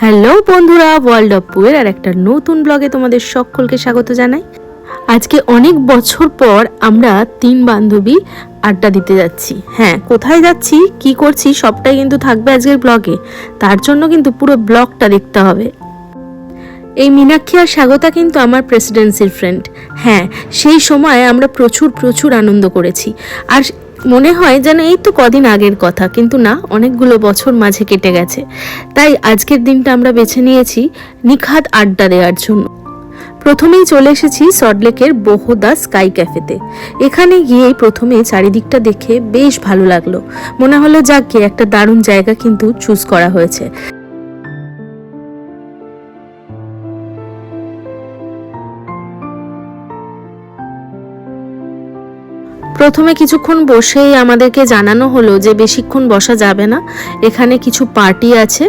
Hello বন্ধুরা world of পুয়ের আর একটা নতুন ব্লগে তোমাদের সকলকে স্বাগত জানাই। আজকে অনেক বছর পর আমরা তিন বান্ধবী আড্ডা দিতে যাচ্ছি। হ্যাঁ কোথায় যাচ্ছি, কি করছি, সবটাই কিন্তু থাকবে আজকের ব্লগে তার জন্য কিন্তু পুরো ব্লগটা দেখতে হবে। এই মীনাক্ষী আর স্বাগতা কিন্তু আমার প্রেসিডেন্সির ফ্রেন্ড হ্যাঁ সেই সময় আমরা প্রচুর প্রচুর আনন্দ করেছি। আর মনে হয় যেন এই তো কদিন আগের কথা, কিন্তু না, অনেকগুলো বছর মাঝে কেটে গেছে। তাই আজকের দিনটা আমরা বেছে নিয়েছি নিখাত আড্ডা দেওয়ার জন্য। প্রথমেই চলে এসেছি সল্টলেকের বহুদা স্কাই ক্যাফেতে। এখানে গিয়েই প্রথমে চারিদিকটা দেখে বেশ ভালো লাগল। মনে হলো, যাকে, একটা দারুণ জায়গা কিন্তু চুজ করা হয়েছে। প্রথমে কিছুক্ষণ বসেই আমাদেরকে জানানো হলো যে বেশিক্ষণ বসা যাবে না, এখানে কিছু পার্টি আছে।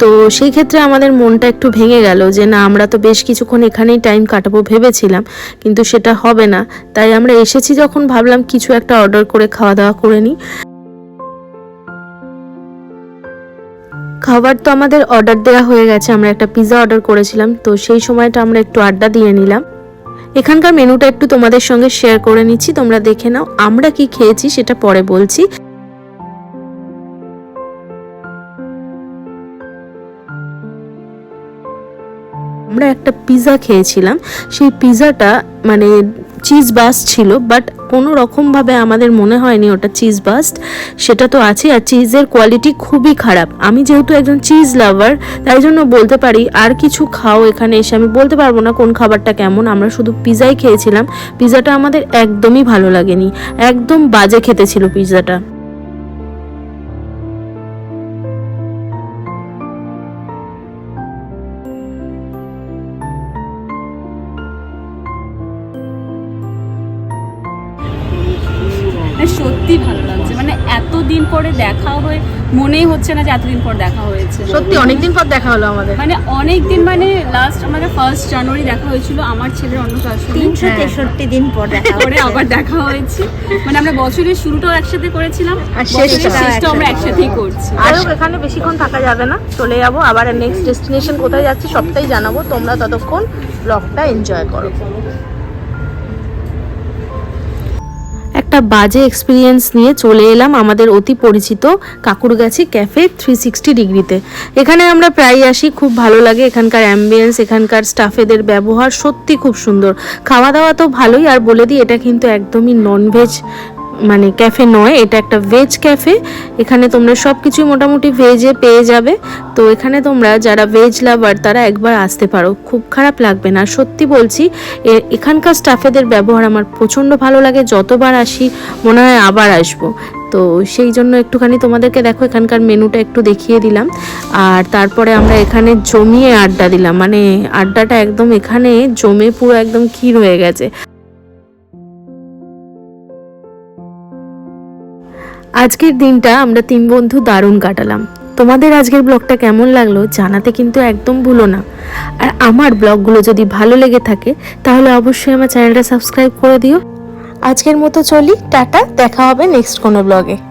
তো সেই ক্ষেত্রে আমাদের মনটা একটু ভেঙে গেল যে না, আমরা তো বেশ কিছুক্ষণ এখানেই টাইম কাটাবো ভেবেছিলাম, কিন্তু সেটা হবে না। তাই আমরা এসেছি যখন ভাবলাম কিছু একটা অর্ডার করে খাওয়া দাওয়া করে নিই। খাবার তো আমাদের অর্ডার দেওয়া হয়ে গেছে, আমরা একটা পিৎজা অর্ডার করেছিলাম, তো সেই সময়টা আমরা একটু আড্ডা দিয়ে নিলাম। এখানকার মেনুটা একটু তোমাদের সঙ্গে শেয়ার করে নিচ্ছি, তোমরা দেখে নাও, আমরা কি খেয়েছি সেটা পরে বলছি। আমরা একটা পিৎজা খেয়েছিলাম, সেই পিৎজাটা মানে চিজ বাস্ট ছিল বাট কোনো রকমভাবে আমাদের মনে হয়নি ওটা চিজ বাস্ট সেটা তো আছে, আর চিজের কোয়ালিটি খুবই খারাপ। আমি যেহেতু একজন চিজ লাভার তাই জন্য বলতে পারি, আর কিছু খাও এখানে এসে। আমি বলতে পারব না কোন খাবারটা কেমন, আমরা শুধু পিজাই খেয়েছিলাম। পিজাটা আমাদের একদমই ভালো লাগেনি। একদম বাজে খেতে ছিল পিৎজাটা সত্যি ভালো লাগছে। মানে এতদিন পরে দেখা হয়ে মনেই হচ্ছে না যে এতদিন পর দেখা হয়েছে। সত্যি অনেকদিন পর দেখা হলো আমাদের। মানে অনেক দিন মানে লাস্ট আমাদের ফার্স্ট জানুয়ারি দেখা হয়েছিল আমার ছেলের অন্নপ্রাশনে তিনশো তেষট্টি দিন পর দেখা পরে আবার দেখা হয়েছে। মানে আমরা বছরের শুরুটাও একসাথে করেছিলাম আর শেষটাও আমরা একসাথেই করছি। আর এখানে বেশিক্ষণ থাকা যাবে না চলে যাব। আবার নেক্সট ডেস্টিনেশন কোথায় যাচ্ছি সবটাই জানাব। তোমরা ততক্ষণ ব্লগটা এনজয় করো। একটা বাজে এক্সপিরিয়েন্স নিয়ে চলে এলাম আমাদের অতি পরিচিত কাকুরগাছি ক্যাফে থ্রি সিক্সটি ডিগ্রিতে। এখানে আমরা প্রায়ই আসি, খুব ভালো লাগে এখানকার অ্যাম্বিয়েন্স এখানকার স্টাফেদের ব্যবহার সত্যি খুব সুন্দর। খাওয়া দাওয়া তো ভালোই, আর বলে দিই, এটা কিন্তু একদমই ননভেজ মানে ক্যাফে নয়, এটা একটা ভেজ ক্যাফে এখানে তোমরা সব কিছুই মোটামুটি ভেজে পেয়ে যাবে। তো এখানে তোমরা যারা ভেজ লাভার তারা একবার আসতে পারো। খুব খারাপ লাগবে না। সত্যি বলছি এখানকার স্টাফেদের ব্যবহার আমার প্রচণ্ড ভালো লাগে। যতবার আসি, মনে হয় আবার আসব। তো সেই জন্য একটুখানি তোমাদেরকে দেখো, এখানকার মেনুটা একটু দেখিয়ে দিলাম। আর তারপরে আমরা এখানে জমিয়ে আড্ডা দিলাম। মানে আড্ডাটা একদম এখানে জমে পুরো একদম ক্ষীর হয়ে গেছে। আজকের দিনটা আমরা তিন বন্ধু দারুণ কাটালাম। তোমাদের আজকের ব্লগটা কেমন লাগল জানাতে কিন্তু একদম ভুলো না। আর আমার ব্লগগুলো যদি ভালো লেগে থাকে, তাহলে অবশ্যই আমার চ্যানেলটা সাবস্ক্রাইব করে দিও। আজকের মতো চলি, টাটা, দেখা হবে নেক্সট কোনো ব্লগে।